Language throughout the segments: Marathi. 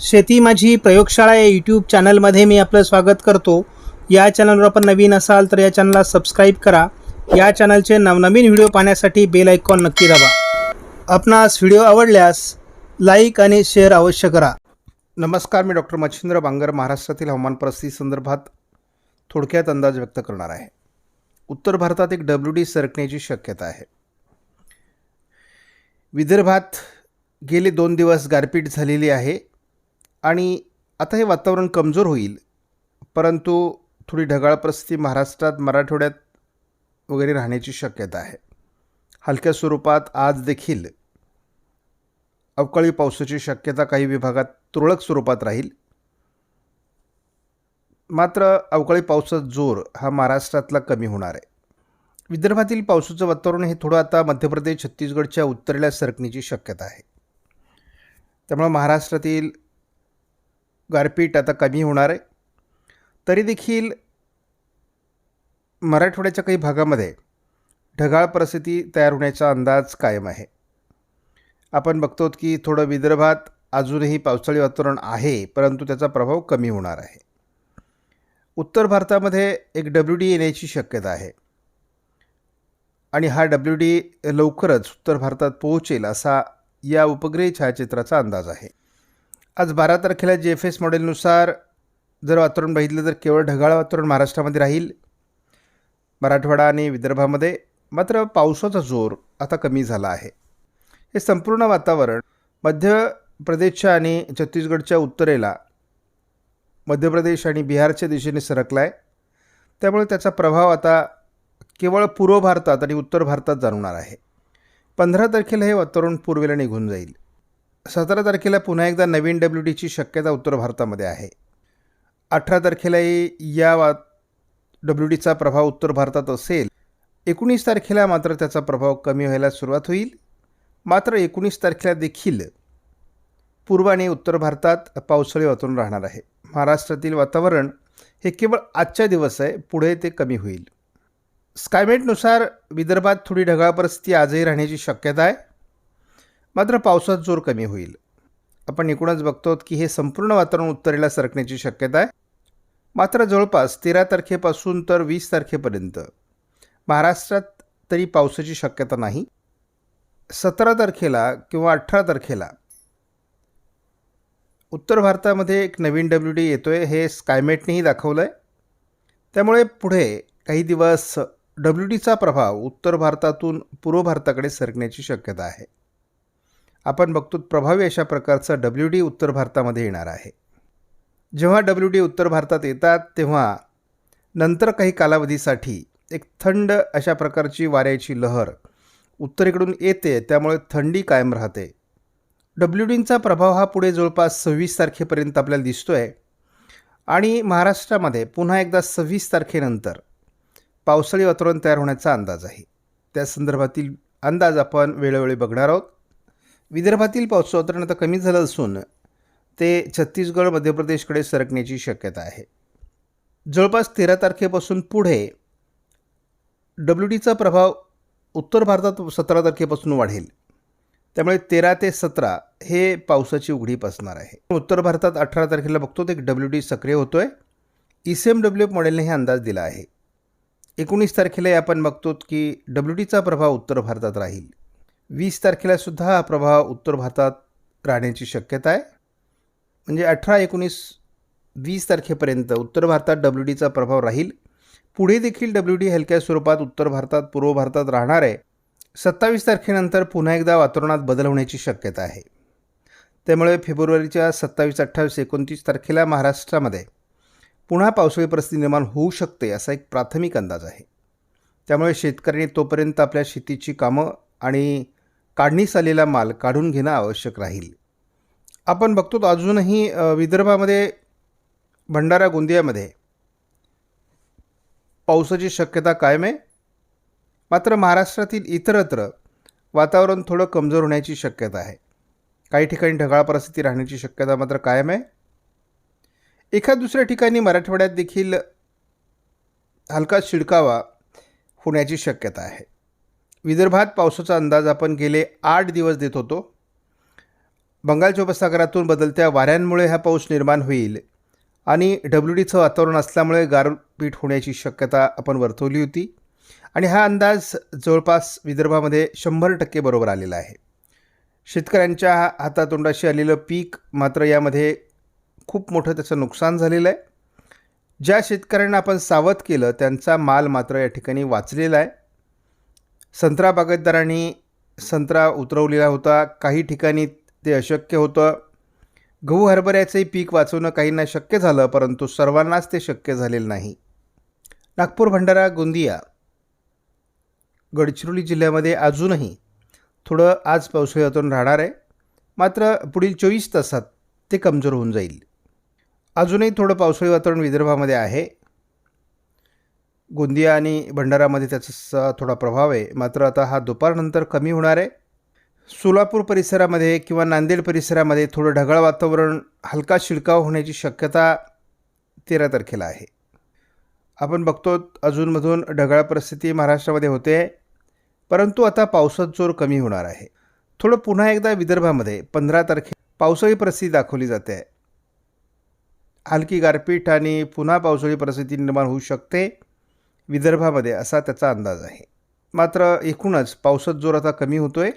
शेती माझी प्रयोगशाळा या यूट्यूब चॅनलमध्ये मी आपलं स्वागत करतो. या चॅनलवर आपण नवीन असाल तर या चॅनलला सबस्क्राईब करा. या चॅनलचे नवनवीन व्हिडिओ पाहण्यासाठी बेल आयकॉन नक्की दाबा. आपणास व्हिडिओ आवडल्यास लाईक आणि शेअर अवश्य करा. नमस्कार मी डॉक्टर मच्छिंद्र बांगर महाराष्ट्रातील हवामान परिस्थिती संदर्भात थोडक्यात अंदाज व्यक्त करणार आहे. उत्तर भारतात एक डब्ल्यू डी सरकण्याची शक्यता आहे. विदर्भात गेले दोन दिवस गारपीट झालेली आहे. आणि आता हे वातावरण कमजोर होईल परंतु थोडी ढगाळ परिस्थिती महाराष्ट्रात मराठवाड्यात वगैरे राहण्याची शक्यता आहे. हलक्या स्वरूपात आज देखील अवकाळी पावसाची शक्यता काही विभागात तुरळक स्वरूपात राहील. मात्र अवकाळी पावसाचा जोर हा महाराष्ट्रातला कमी होणार आहे. विदर्भातील पावसाचं वातावरण हे थोडं आता मध्य प्रदेश छत्तीसगडच्या उत्तरेला सरकण्याची शक्यता आहे. त्यामुळे महाराष्ट्रातील गारपीट आता कमी होणार आहे. तरी देखील मराठवाड्याच्या काही भागामध्ये ढगाळ परिस्थिती तयार होण्याचा अंदाज कायम आहे. आपण बघतो की थोडं विदर्भात अजूनही पावसाळी वातावरण आहे परंतु त्याचा प्रभाव कमी होणार आहे. उत्तर भारतामध्ये एक डब्ल्यू डी येण्याची शक्यता आहे. आणि हा डब्ल्यू डी लवकरच उत्तर भारतात पोहोचेल असा या उपग्रही छायाचित्राचा अंदाज आहे. आज बारा तारखेला जी एफ एस मॉडेलनुसार जर वातावरण बघितलं तर केवळ ढगाळ वातावरण महाराष्ट्रामध्ये राहील. मराठवाडा आणि विदर्भामध्ये मात्र पावसाचा जोर आता कमी झाला आहे. हे संपूर्ण वातावरण मध्य प्रदेशच्या आणि छत्तीसगडच्या उत्तरेला मध्य प्रदेश आणि बिहारच्या दिशेने सरकला आहे त्यामुळे त्याचा प्रभाव आता केवळ पूर्व भारतात आणि उत्तर भारतात जाणवणार आहे. पंधरा तारखेला हे वातावरण पूर्वेला निघून जाईल. सतरा तारखेला पुन्हा एकदा नवीन डब्ल्यू डीची शक्यता उत्तर भारतामध्ये आहे. अठरा तारखेलाही या वा डब्ल्यू डीचा प्रभाव उत्तर भारतात असेल. एकोणीस तारखेला मात्र त्याचा प्रभाव कमी व्हायला सुरुवात होईल. मात्र एकोणीस तारखेला देखील पूर्व आणि उत्तर भारतात पावसाळी वातावरण राहणार आहे. महाराष्ट्रातील वातावरण हे केवळ आजच्या दिवस आहे पुढे ते कमी होईल. स्कायमेटनुसार विदर्भात थोडी ढगाळ परिस्थिती आजही राहण्याची शक्यता आहे. मात्र पावसात जोर कमी होईल. आपण एकूणच बघतो की हे संपूर्ण वातावरण उत्तरेला सरकण्याची शक्यता आहे. मात्र जवळपास तेरा तारखेपासून तर वीस तारखेपर्यंत. महाराष्ट्रात तरी पावसाची शक्यता नाही. सतरा तारखेला किंवा अठरा तारखेला. उत्तर भारतामध्ये एक नवीन डब्ल्यू डी येतो आहे हे स्कायमेटनेही दाखवलं आहे त्यामुळे पुढे काही दिवस डब्ल्यू डीचा प्रभाव उत्तर भारतातून पूर्व भारताकडे सरकण्याची शक्यता आहे. आपण बघतो प्रभावी अशा प्रकारचा डब्ल्यू डी उत्तर भारतामध्ये येणार आहे. जेव्हा डब्ल्यू डी उत्तर भारतात येतात तेव्हा नंतर काही कालावधीसाठी एक थंड अशा प्रकारची वाऱ्याची लहर उत्तरेकडून येते त्यामुळे थंडी कायम राहते. डब्ल्यू डींचा प्रभाव हा पुढे जवळपास सव्वीस तारखेपर्यंत आपल्याला दिसतो आहे आणि महाराष्ट्रामध्ये पुन्हा एकदा सव्वीस तारखेनंतर पावसाळी वातावरण तयार होण्याचा अंदाज आहे. त्या संदर्भातील अंदाज आपण वेळोवेळी बघणार आहोत. विदर्भातील पावसाचं आता कमी झालं असून ते छत्तीसगड मध्य प्रदेशकडे सरकण्याची शक्यता आहे. जवळपास तेरा तारखेपासून पुढे डब्ल्यू डीचा प्रभाव उत्तर भारतात सतरा तारखेपासून वाढेल. त्यामुळे तेरा ते सतरा हे पावसाची उघडीप असणार आहे. उत्तर भारतात अठरा तारखेला बघतो ते एक डब्ल्यू डी सक्रिय होतो आहे E C M W F मॉडेलने हे अंदाज दिला आहे. एकोणीस तारखेला आपण बघतो की डब्ल्यू डीचा प्रभाव उत्तर भारतात राहील. वीस तारखेला सुद्धा हा प्रभाव उत्तर भारतात राहण्याची शक्यता आहे. म्हणजे अठरा एकोणीस वीस तारखेपर्यंत उत्तर भारतात डब्ल्यू डीचा प्रभाव राहील. पुढे देखील डब्ल्यू डी हलक्या स्वरूपात उत्तर भारतात पूर्व भारतात राहणार आहे. सत्तावीस तारखेनंतर पुन्हा एकदा वातावरणात बदल होण्याची शक्यता आहे. त्यामुळे फेब्रुवारीच्या सत्तावीस अठ्ठावीस एकोणतीस तारखेला महाराष्ट्रामध्ये पुन्हा पावसाळी परिस्थिती निर्माण होऊ शकते असा एक प्राथमिक अंदाज आहे. त्यामुळे शेतकऱ्यांनी तोपर्यंत आपल्या शेतीची कामं आणि काढणीस आलेला माल काढून घेणं आवश्यक राहील. आपण बघतो तर अजूनही विदर्भामध्ये भंडारा गोंदियामध्ये पावसाची शक्यता कायम आहे. मात्र महाराष्ट्रातील इतरत्र वातावरण थोडं कमजोर होण्याची शक्यता आहे. काही ठिकाणी ढगाळ परिस्थिती राहण्याची शक्यता मात्र कायम आहे. एखाद दुसऱ्या ठिकाणी मराठवाड्यात देखील हलका शिडकावा होण्याची शक्यता आहे. विदर्भात पावसाचा अंदाज आपण गेले आठ दिवस देत होतो. बंगालच्या उपसागरातून बदलत्या वाऱ्यांमुळे हा पाऊस निर्माण होईल आणि डब्ल्यू डीचं वातावरण असल्यामुळे गारपीट होण्याची शक्यता आपण वर्तवली होती आणि हा अंदाज जवळपास विदर्भामध्ये शंभर टक्के बरोबर आलेला आहे. शेतकऱ्यांच्या हातातोंडाशी आलेलं पीक मात्र यामध्ये खूप मोठं त्याचं नुकसान झालेलं आहे. ज्या शेतकऱ्यांना आपण सावध केलं त्यांचा माल मात्र या ठिकाणी वाचलेला आहे. संत्रा बागायतदारांनी संत्रा उतरवलेला होता. काही ठिकाणी ते अशक्य होतं. गहू हरभऱ्याचंही पीक वाचवणं काहींना शक्य झालं परंतु सर्वांनाच ते शक्य झालेलं नाही. नागपूर भंडारा गोंदिया. गडचिरोली जिल्ह्यामध्ये अजूनही थोडं आज पावसाळी वातावरण राहणार आहे. मात्र पुढील चोवीस तासात ते कमजोर होऊन जाईल. अजूनही थोडं पावसाळी वातावरण विदर्भामध्ये आहे. गोंदिया आणि भंडारामध्ये त्याचा थोडा प्रभाव आहे. मात्र आता हा दुपारनंतर कमी होणार आहे. सोलापूर परिसरामध्ये किंवा नांदेड परिसरामध्ये थोडं ढगाळ वातावरण हलका शिडकाव होण्याची शक्यता तेरा तारखेला आहे. आपण बघतो अजूनमधून ढगाळ परिस्थिती महाराष्ट्रामध्ये होते परंतु आता पावसात जोर कमी होणार आहे. थोडं पुन्हा एकदा विदर्भामध्ये पंधरा तारखे पावसाळी परिस्थिती दाखवली जाते. आहे हलकी गारपीट आणि पुन्हा पावसाळी परिस्थिती निर्माण होऊ शकते. विदर्भामध्ये असा त्याचा अंदाज आहे. मात्र एकूणच पावसात जोर आता कमी होतो आहे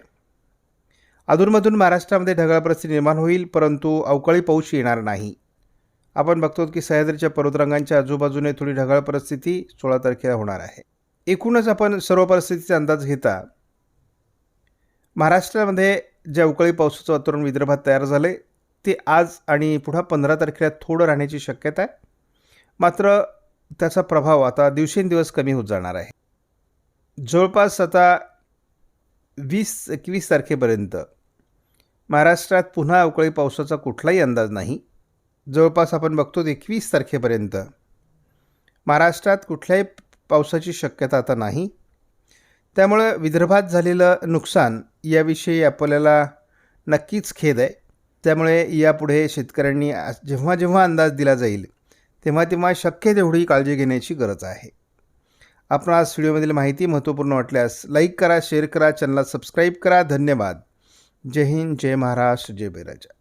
अधूनमधून महाराष्ट्रामध्ये ढगाळ परिस्थिती निर्माण होईल परंतु अवकाळी पाऊस येणार नाही. आपण बघतो की सह्याद्रीच्या पर्वतरांगांच्या आजूबाजूने थोडी ढगाळ परिस्थिती सोळा तारखेला होणार आहे. एकूणच आपण सर्व परिस्थितीचा अंदाज घेता महाराष्ट्रामध्ये जे अवकाळी पावसाचं वातावरण विदर्भात तयार झालं आहे ते आज आणि पुढं पंधरा तारखेला थोडं राहण्याची शक्यता आहे. मात्र त्याचा प्रभाव आता दिवसेंदिवस कमी होत जाणार आहे. जवळपास आता वीस एकवीस तारखेपर्यंत महाराष्ट्रात पुन्हा अवकाळी पावसाचा कुठलाही अंदाज नाही. जवळपास आपण बघतो एकवीस तारखेपर्यंत महाराष्ट्रात कुठल्याही पावसाची शक्यता आता नाही. त्यामुळं विदर्भात झालेलं नुकसान याविषयी आपल्याला नक्कीच खेद आहे. त्यामुळे यापुढे शेतकऱ्यांनी जेव्हा जेव्हा अंदाज दिला जाईल तेव्हा तेव्हा शक्य तेवढी काळजी घेण्याची गरज आहे. आपण आज व्हिडिओमधील माहिती महत्त्वपूर्ण वाटल्यास लाईक करा शेअर करा चॅनलला सबस्क्राईब करा. धन्यवाद. जय हिंद जय महाराष्ट्र जय बैराजा